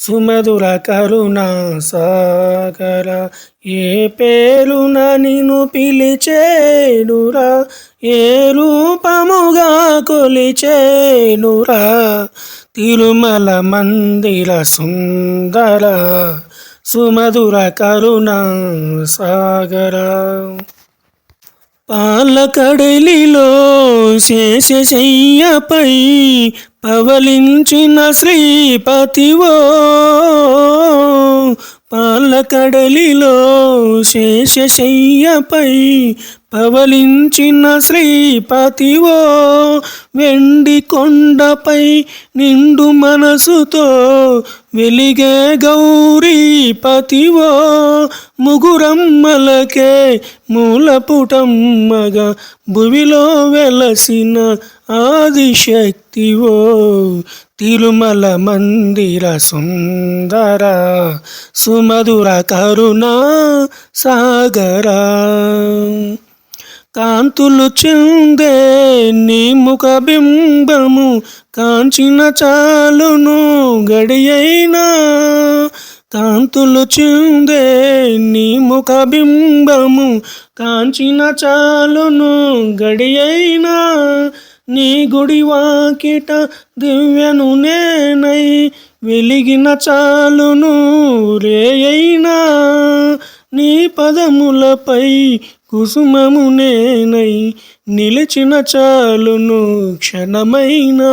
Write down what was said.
సుమధుర కరుణా సాగర ఏ పేరున నిన్ను పిలిచేడురా ఏ రూపముగా కొలిచేడురా తిరుమల మందిర సుందర సుమధుర కరుణా సాగర. పాలకడలిలో శేషశయ్యపై పవలించిన శ్రీపతివో పాలకడలిలో శేషశయ్యపై పవలించిన శ్రీపతివో వెండి కొండపై నిండు మనసుతో వెలిగే గౌరీపతివో ముగురమ్మలకే మూలపుటమ్మగా భువిలో వెలసిన ఆదిశక్తివో. తిరుమల మందిర సుందర సుమధుర కరుణా సాగరా. కాంతులు చిందే నీ ముఖ బింబము కాంచిన చాలును గడియైనా. కాంతులు చిందే నీ ముఖ బింబము కాంచిన చాలును గడియైనా. నీ గుడి వాకిట దివ్యను నేనై వెలిగిన చాలును రే పదములపై కుసుమము నేనై నిలిచిన చాలును క్షణమైనా